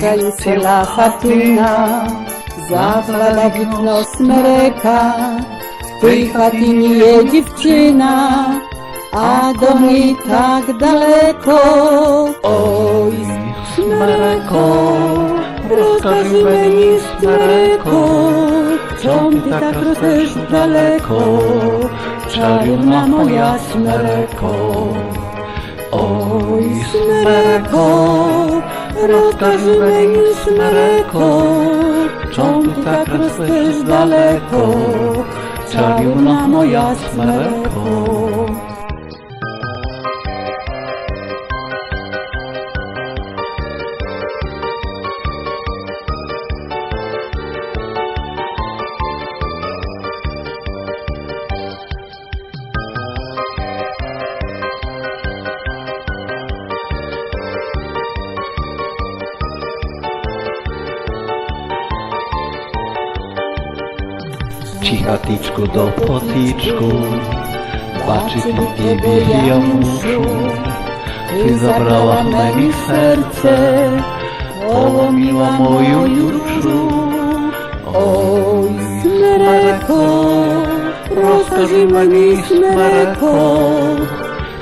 kraju sela chatyna, zapada wikno smereka, w tej chatynie je dziewczyna, a do niej tak daleko. Oj, smereko, rozkaży mi smereko, czom ty tak rosesz daleko, czarna moja smereko. Oj, smereko, rozkaży mi smereko, czom ty tak rosesz daleko, czarna moja smereko. Cichaticzku do poticzku, baczy pięknie Januszu. Ty zabrała me mi serce, połomiła moją juszu. Oj, smereko, rozkaży mi smereko,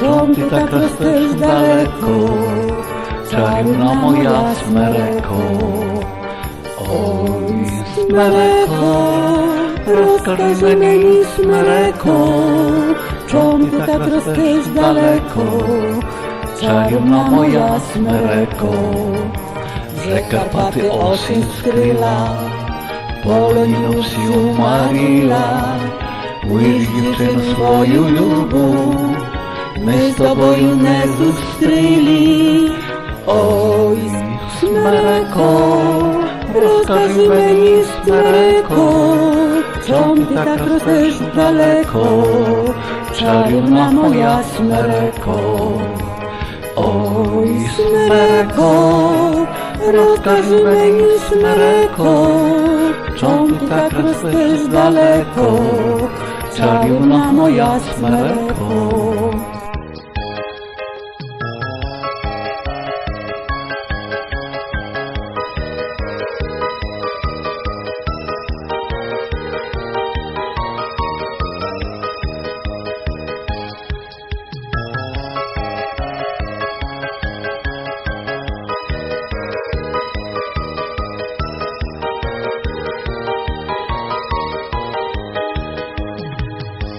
czom ty tak rostes daleko, czarna moja smereko. Oj, smereko, rozkoszy mieliśmy reką, czemu ty tak rozkryć daleko, czarna moja smereko. Że Karpaty osiem skryla, poleniną się umarila, Łyż dziewczyn swoją lubu, my z tobою не зустріли. Ой, Смереко, розкажи мені, Смереко, czom ty tak rosesz daleko, czarna moja smereko. Oj, smereko, rozkaży mi smereko, czom ty tak rosesz daleko, czarna moja smereko.